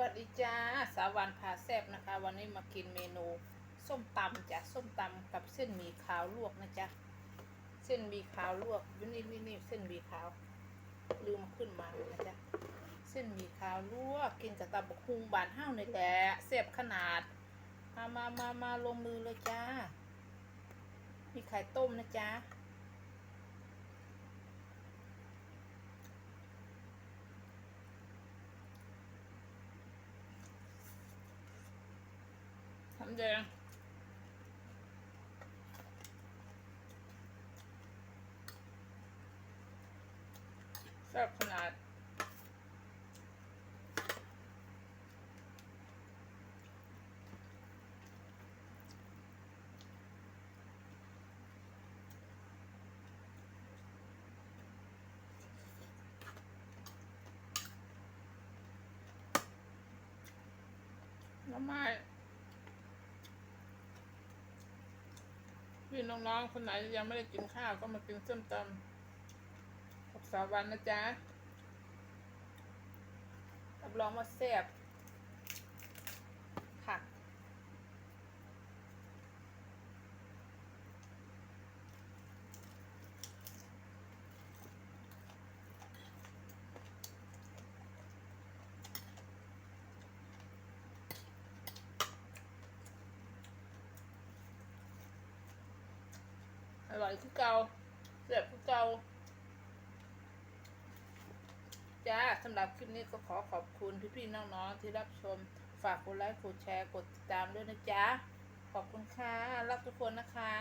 วัสดีจ้าสาวันพาแซบนะคะ วันนี้มากินเมนูส้มตำจ้ะส้มตำกับเส้นหมี่ขาวลวกนะจ๊ะเส้นหมี่ขาวลวกวินี่วินี่เส้นหมี่ขาว ลืมขึ้นมานะจ๊ะเส้นหมี่ขาวลวกกินกับตำบักฮุงบานห้าวนี่แหละแซบขนาด มามามามาลงมือเลยจ้า มีไข่ต้มนะจ๊ะ แดงแซ่บขนาดน้ำไม้ พี่น้องๆคนไหนยังไม่ได้กินข้าวก็มากินส้มตำกับสาวันนะจ๊ะรับรองว่าแซ่บค่ะ อร่อยคือเกาแซ่บคือเกาจ้าสำหรับคลิปนี้ก็ขอขอบคุณพี่ๆน้องๆที่รับชม ฝากกดไลค์กดแชร์กดติดตามด้วยนะจ๊ะ ขอบคุณค่ะ รักทุกคนนะคะ